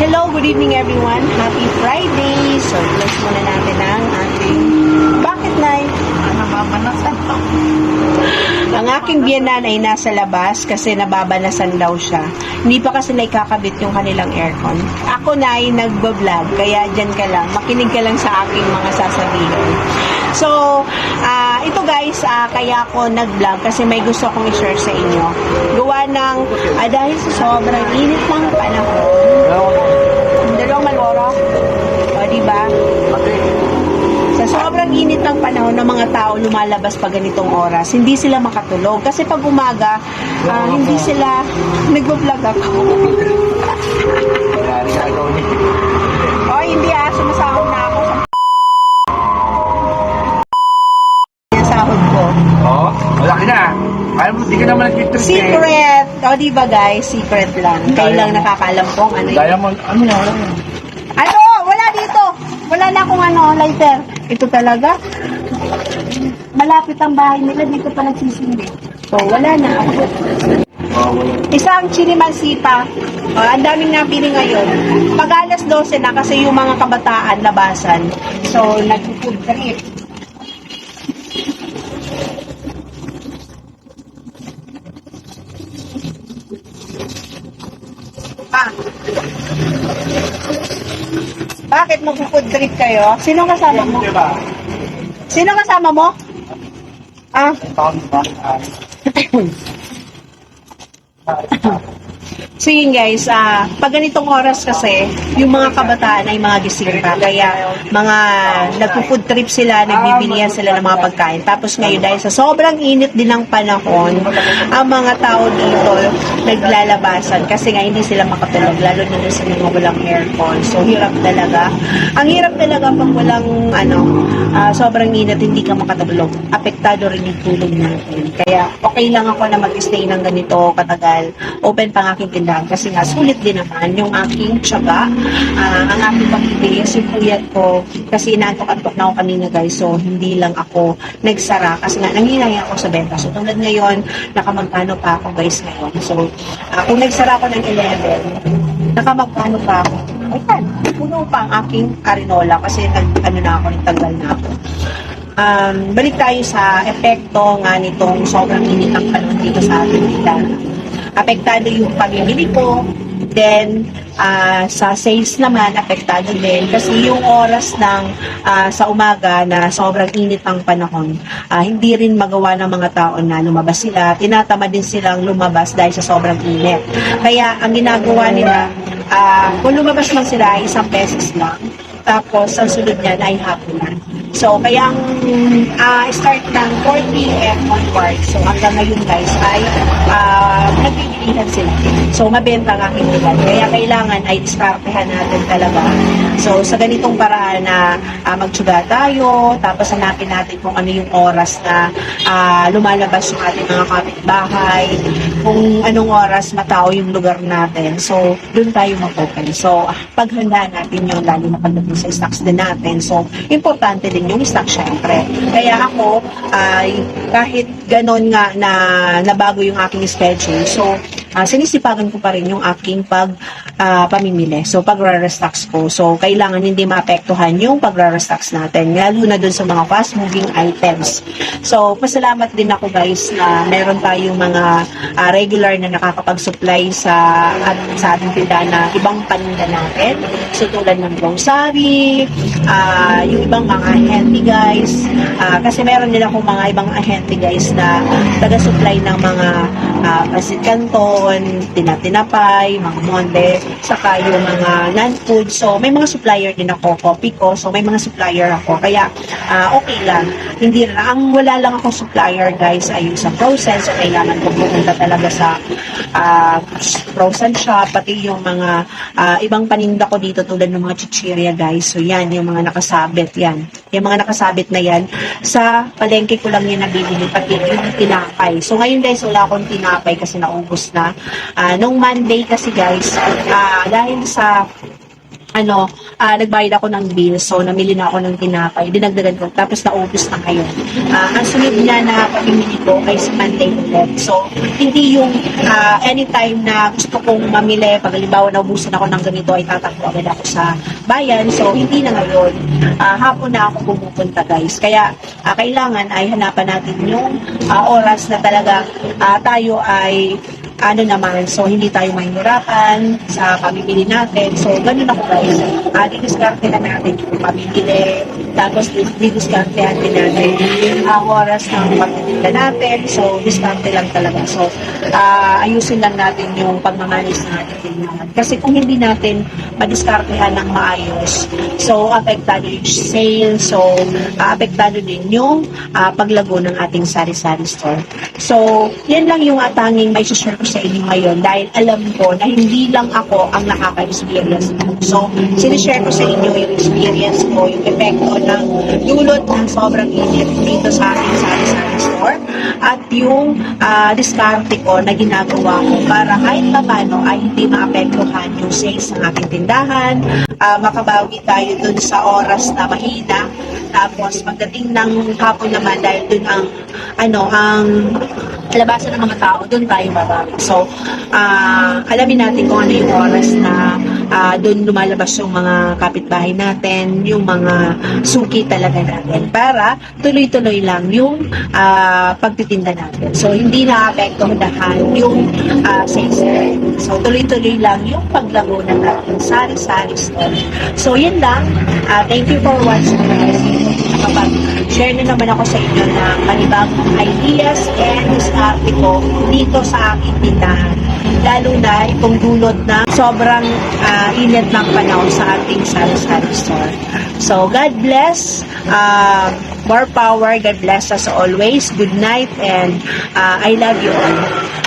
Hello, good evening everyone. Happy Friday. So, close muna natin ang ating... Ano ba manasan to? Ang aking biyanan ay nasa labas kasi nababanasan daw siya. Hindi pa kasi naikakabit yung kanilang aircon. Ako na ay nagbablog, kaya dyan ka lang. Makinig ka lang sa aking mga sasabihin. So, ah, ito guys, ah, kaya ako nag-vlog kasi may gusto akong i-share sa inyo. Gawa ng, ah, dahil sa sobrang init ng panahon, dalawang maloro, o diba? Sa sobrang init ng panahon ng mga tao lumalabas pag ganitong oras, hindi sila makatulog. Kasi pag umaga, ah, hindi sila nagbo-vlog ako. Kaya rin ikaw ni. O hindi ah, sumasahod na ako sa sahod ko. Oo, malaki na. Kaya mo, di ka naman nag-trip eh. Secret! O di ba guys, secret lang. Kayo lang nakakalam kung ano yun. Diamond, ano yan? Ano? Akong ano, lighter. Ito talaga. Malapit ang bahay nila, dito pa nagsisindi. So, wala na ako. Isang chili mansipa. Uh, ang daming napili ngayon. Pag alas 12 na kasi yung mga kabataan labasan. So, nag-food trip. Bakit mag-food trip kayo? Sino kasama mo? Di ba? Sino kasama mo? Ah, So yun guys, ah pag ganitong oras kasi, yung mga kabataan ay mga gising pa. Kaya mga nagpo-food trip sila, nagbibilihan sila ng mga pagkain. Tapos ngayon dahil sa sobrang init din ng panahon, ang mga tao dito naglalabasan kasi nga hindi sila makatulog, lalo na sa mga walang aircon. So hirap talaga. Ang hirap talaga pag walang ano, ah, sobrang init, hindi ka makatulog. Apektado rin yung tulog natin. Kaya okay lang ako na mag-stay ng ganito katagal. Open pa aking tindahan kasi nga sulit din naman yung aking tiyaga, ah, ang aking pagbibilis, yung puyat ko kasi inaantok-antok na ako kanina guys so hindi lang ako nagsara kasi nga nanginaya ako sa benta. So tulad ngayon, nakamagkano pa ako guys ngayon. So ah, kung nagsara ako ng 11, nakamagkano pa ako. Ayan, puno pa ang aking karinola kasi nag, ano na ako, nagtanggal na ako. Um, balik tayo sa epekto nga nitong sobrang init ng panahon dito sa ating tindahan. Apektado yung pamimili ko, then ah, sa sales naman, apektado din. Kasi yung oras ng ah, sa umaga na sobrang init ng panahon, ah, hindi rin magawa ng mga tao na lumabas sila. Tinatama din silang lumabas dahil sa sobrang init. Kaya ang ginagawa nila, ah, kung lumabas man sila, isang beses lang. Tapos, ang sunod niyan ay hapon na. So, kaya ang ah, start ng 4 p.m. onward, so hanggang ngayon guys, ay uh, nagbibilihan sila. So, mabenta ang aking ulan. Kaya kailangan ay diskartehan natin talaga. So, sa ganitong paraan na uh, magtsuga tayo, tapos hanapin natin kung ano yung oras na ah, lumalabas yung ating mga kapitbahay, kung anong oras matao yung lugar natin. So, doon tayo mag-open. So, paghandaan natin yung lalo na pagdating sa stocks din natin. So, importante din yung stock syempre. Kaya ako, ay kahit ganon nga na nabago yung aking schedule, so, ah, sinisipagan ko pa rin yung aking pag ah, pamimili. So, pag-restocks ko. So, kailangan hindi maapektuhan yung pag-restocks natin, lalo na dun sa mga fast-moving items. So, pasalamat din ako guys na meron tayong mga ah, regular na nakakapag-supply sa at sa ating tindahan na ibang paninda natin. So, tulad ng grocery, ah, yung ibang mga handy guys. Ah, kasi meron din akong mga ibang handy guys na taga-supply ng mga uh, pasit canton, tinatinapay, mga monde, saka yung mga non-food. So, may mga supplier din ako, copy ko. So, may mga supplier ako. Kaya, ah, okay lang. Hindi ang wala lang akong supplier guys ay yung sa frozen. So, kailangan ko pumunta talaga sa ah, frozen shop, pati yung mga ah, ibang paninda ko dito tulad ng mga chichirya guys. So, yan, yung mga nakasabit, yan. Yung mga nakasabit na yan, sa palengke ko lang yan nabibili, pati yung tinapay. So, ngayon guys, wala akong tinapay kasi naubos na. Ah, nung Monday kasi guys, ah, dahil sa ano, ah, nagbayad ako ng bill. So, namili na ako ng tinapay. Dinagdagan ko. Tapos, naubos na ngayon. Ah, ang sunod niya na pamimili ko ay si Monday. So, hindi yung ah, anytime na gusto kong mamili, pag halimbawa naubusan ako ng ganito, ay tatakbo agad ako sa bayan. So, hindi na ngayon. Ah, hapon na ako pumupunta, guys. Kaya, ah, kailangan ay hanapan natin yung ah, oras na talaga ah, tayo ay ano naman, so hindi tayo mahihirapan sa pamimili natin. So, ganun ako guys. Uh, didiskarte na natin yung pamimili. Tapos, didiskartehan din natin ang oras ng pagtitinda natin. So, diskarte lang talaga. So, ah, ayusin lang natin yung pagmamanis ng ating tindahan. Kasi kung hindi natin madiskartehan ng maayos, so, apektado yung sale. So, ah, apektado din yung ah, paglago ng ating sari-sari store. So, yan lang yung atanging may share sa inyo ngayon dahil alam ko na hindi lang ako ang nakaka-experience nito. So, sinishare ko sa inyo yung experience ko, yung epekto ng dulot ng sobrang init dito sa sari-sari store at yung ah, diskarte ko na ginagawa ko para kahit pa paano ay hindi maapektuhan yung sales ng aking tindahan, ah, makabawi tayo dun sa oras na mahina tapos pagdating ng hapon naman dahil dun ang ano ang labasan ng mga tao, doon tayo babawi. So, ah alamin natin kung ano yung oras na ah, doon lumalabas yung mga kapitbahay natin, yung mga suki talaga natin para tuloy-tuloy lang yung ah, pagtitinda natin. So, hindi na-apektuhan yung ah, sales. So, tuloy-tuloy lang yung paglago ng ating sari-sari store. So, yun lang. Ah, thank you for watching guys. Nakapag-share na naman ako sa inyo ng panibagong ideas and diskarte ko dito sa aking tindahan. Lalo na itong dulot na sobrang ah, init ng panahon sa ating sari-sari store. So, God bless. ah, more power. God bless us always. Good night and ah, I love you all.